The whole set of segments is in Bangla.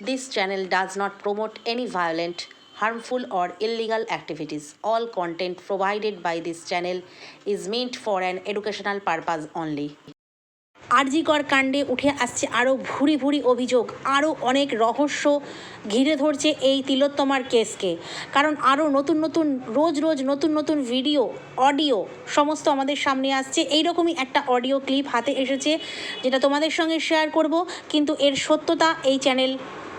This channel does not promote any violent, harmful, or illegal activities. All content provided by this channel is meant for an educational purpose only. RG Kar কাণ্ডে উঠে আসছে আরও ভুরি ভুরি অভিযোগ আরও অনেক রহস্য ঘিরে ধরছে এই তিলোত্তমার কেসকে কারণ আরও নতুন নতুন রোজ রোজ নতুন নতুন ভিডিও অডিও সমস্ত আমাদের সামনে আসছে এইরকমই একটা অডিও ক্লিপ হাতে এসেছে যেটা তোমাদের সঙ্গে শেয়ার করব কিন্তু এর সত্যতা এই চ্যানেল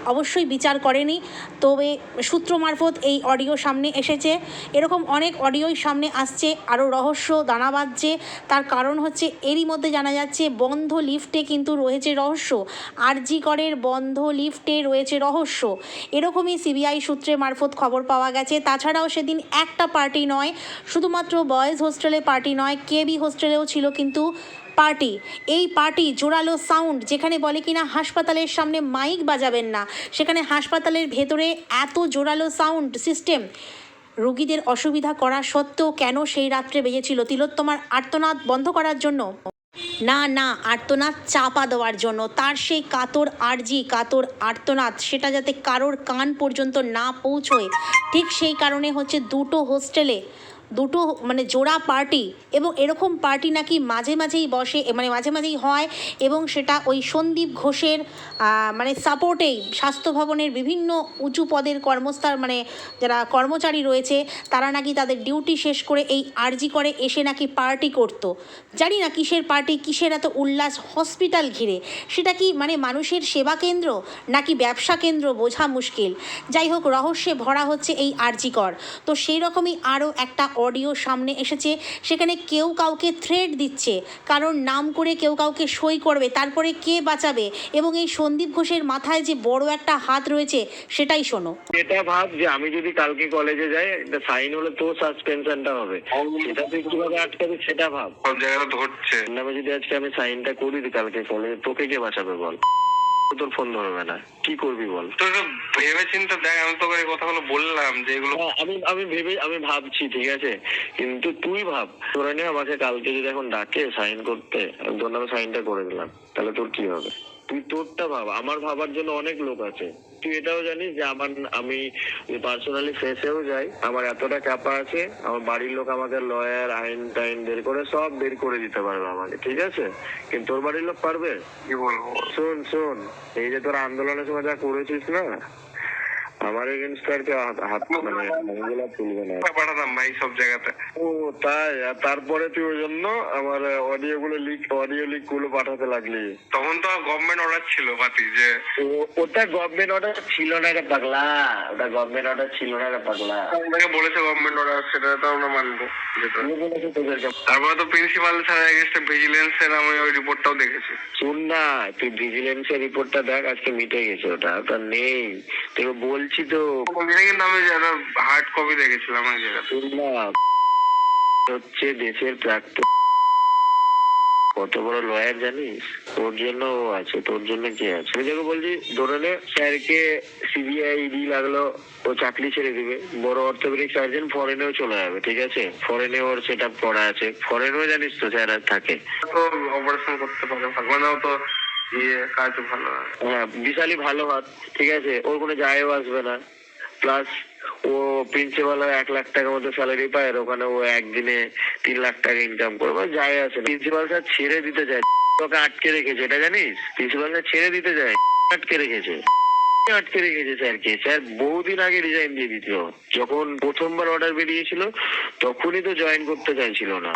অবশ্যই বিচার করেনি। তবে সূত্র মারফত এই অডিও সামনে এসেছে। এরকম অনেক অডিওই সামনে আসছে, আরও রহস্য দানা বাঁধছে। তার কারণ হচ্ছে এরই মধ্যে জানা যাচ্ছে, বন্ধ লিফটে কিন্তু রয়েছে রহস্য। আরজি করের বন্ধ লিফটে রয়েছে রহস্য। এরকমই সিবিআই সূত্রে মারফত খবর পাওয়া গেছে। তাছাড়াও সেদিন একটা পার্টি নয়, শুধুমাত্র বয়েজ হোস্টেলে পার্টি নয়, কেবি হোস্টেলেও ছিল কিন্তু পার্টি। এই পার্টি জোরালো সাউন্ড, যেখানে বলে কিনা হাসপাতালের সামনে মাইক বাজাবেন না, সেখানে হাসপাতালের ভেতরে এত জোরালো সাউন্ড সিস্টেম। রোগীদের অসুবিধা করা সত্ত্বেও কেন সেই রাত্রে বেজেছিল? তিলোত্তমার আর্তনাদ বন্ধ করার জন্য? না না, আর্তনাদ চাপা দেওয়ার জন্য। তার সেই কাতর আরজি, কাতর আর্তনাদ, সেটা যাতে কারোর কান পর্যন্ত না পৌঁছয়, ঠিক সেই কারণে হচ্ছে দুটো হোস্টেলে দুটো মানে জোড়া পার্টি এবং এরকম পার্টি নাকি মাঝে মাঝেই বসে মানে মাঝে মাঝেই হয় এবং সেটা ওই সন্দীপ ঘোষের মানে সাপোর্টেই স্বাস্থ্য ভবনের বিভিন্ন উঁচু পদের কর্মস্থান মানে যারা কর্মচারী রয়েছে, তারা নাকি তাদের ডিউটি শেষ করে এই আরজি করে এসে নাকি পার্টি করতো। জানি না কিসের পার্টি কিসের এত উল্লাস হসপিটাল ঘিরে। সেটা কি মানে মানুষের সেবা কেন্দ্র নাকি ব্যবসা কেন্দ্র বোঝা মুশকিল। যাই হোক, রহস্যে ভরা হচ্ছে এই আরজিকর তো সেই রকমই আরও একটা অডিও সামনে এসেছে। সেখানে কেউ কাউকে থ্রেড দিচ্ছে। কারণ নাম করে কেউ কাউকে সই করবে তারপরে কে বাঁচাবে? এবং এই সন্দীপ ঘোষের মাথায় যে বড় একটা হাত রয়েছে সেটাই শোনো। এটা ভাব যে আমি যদি কালকে কলেজে যাই একটা সাইন হলে তো সাসপেনশনটা হবে। সেটা তুই কীভাবে আটকাবি সেটা ভাব। সব জায়গায় ধরছে। নামে যদি আজকে আমি সাইনটা করি দিই কালকে কলেজে তোকে কে বাঁচাবে বল? তোর ফোন ধরবে না। কি করবি বল? তোর ভেবে চিন্তা দেখ আমি তোকে এই কথাগুলো বললাম যে এগুলো হ্যাঁ, আমি আমি ভেবে আমি ভাবছি ঠিক আছে? কিন্তু তুই ভাব ধরে নে আমাকে কালকে যদি এখন ডাকে সাইন করতে আমি তোর নামে সাইনটা করে দিলাম তাহলে তোর কি হবে? তুই তোরটা ভাব আমার ভাবার জন্য অনেক লোক আছে। তুই এটাও জানিস যে আমার আমি পার্সোনালি ফেসেও যাই। আমার এতটা চাপা আছে আমার বাড়ির লোক আমাকে লয়ার আইন টাইন বের করে সব বের করে দিতে পারবে আমাকে ঠিক আছে? কিন্তু তোর বাড়ির লোক পারবে? কি বলব? শোন শোন এই যে তোর আন্দোলনের সময় যা করেছিস না আমার এগেনস্ট আর কেউ হাত- মানে আঙুলা তুলবে না। পাঠাতাম ভাই সব জায়গাতে। ও তাই? আর তারপরে তুই ওই জন্য আমার অডিও গুলো লিক অডিও লিকগুলো পাঠাতে লাগলি। তখন তো গভর্নমেন্ট অর্ডার ছিল পাতি যে ওটা গভর্নমেন্ট অর্ডার ছিল না রে পাগলা। ওটা গভর্নমেন্ট অর্ডার ছিল না রে পাগলা। আমাকে বলেছে গভর্নমেন্ট অর্ডার সেটা তো আমরা মানবো তারপরে তো প্রিন্সিপাল স্যার এগেস্টে ভিজিলেন্সের আমি ওই রিপোর্টটাও দেখেছি। শুন না তুই ভিজিলেন্সের রিপোর্টটা দেখ আজকে মিটে গেছে ওটা। ওটা নেই। তোকে বলছি তো। কিন্তু আমি হার্ড কপি দেখেছিলাম শুন না হচ্ছে দেশের প্রাক্তন। কত বড় লয়ার জানিস? তোর জন্য ও আছে তোর জন্য কে আছে? আমি তোকে বলছি ধরে নে স্যারকে সিবিআই ইডি লাগল ও চাকরি ছেড়ে দিবে। বড় অর্থোপেডিক সার্জন ফরেনেও চলে যাবে ঠিক আছে? ফরেনে ওর সেট আপ করা আছে। ফরেনেও জানিস তো স্যার আর থাকে। তো অপারেশন করতে পারে। ভগবানও তো ইয়ে কাজ ভালো হ্যাঁ। বিশালই ভালো হাত ঠিক আছে? ওর কোনো যায়ও আসবে না। প্লাস ও প্রিন্সিপাল এক লাখ টাকার মতো স্যালারি পায়, আর ওখানে ও একদিনে তিন লাখ টাকা ইনকাম করবে যায় আসে প্রিন্সিপাল স্যার ছেড়ে দিতে চায়। তোকে আটকে রেখেছে, এটা জানিস? প্রিন্সিপাল স্যার ছেড়ে দিতে চায়, আটকে রেখেছে। আটকে রেখেছে স্যারকে? স্যার বহুদিন আগে রিজাইন দিয়ে দিত যখন প্রথমবার অর্ডার বেরিয়েছিল, তখনই তো জয়েন করতে চাইছিল না।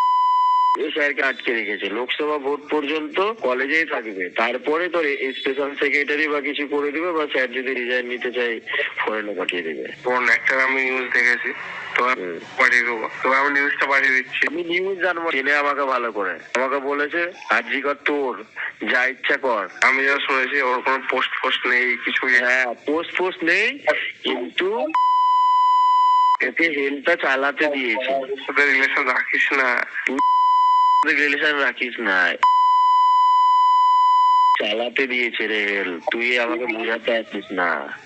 এ স্যারকে আটকে রেখেছে। লোকসভা ভোট পর্যন্ত কলেজেই থাকবে। তারপরে তোর স্পেশাল সেক্রেটারি বা কিছু করে দিবে বা স্যার যদি রিজাইন নিতে চাই ফরেনে পাঠিয়ে দেবে। কোন একটা আমি নিউজ দেখেছি। আমি নিউজ জানব। আমাকে ভালো করে। আমাকে বলেছে কর তোর যা ইচ্ছা কর। আমি যা শুনেছি ওর কোনো পোস্ট ফোস্ট নেই কিছু হ্যাঁ পোস্ট পোস্ট নেই কিন্তু এতে হেলটা চালাতে দিয়েছে। রিলেশন রাখিস না। রিলেশন রাখিস না। চালাতে দিয়েছে রে হেল তুই আমাকে বোঝাতে আসিস না।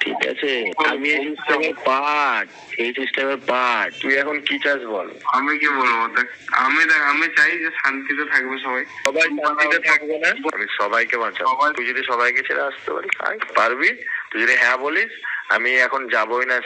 ঠিক আছে? আমি এই সিস্টেমের পার্ট এই সিস্টেমের পার্ট তুই এখন কি চাস বল? আমি কি বলব? দেখ আমি দেখ আমি চাই যে শান্তিতে থাকবে সবাই। সবাই শান্তিতে থাকবে না? আমি সবাইকে বাঁচাবো। সবাই- তুই যদি সবাইকে ছেড়ে আসতে পারিস। পারবি? তুই যদি হ্যাঁ বলিস আমি এখন যাবোই না।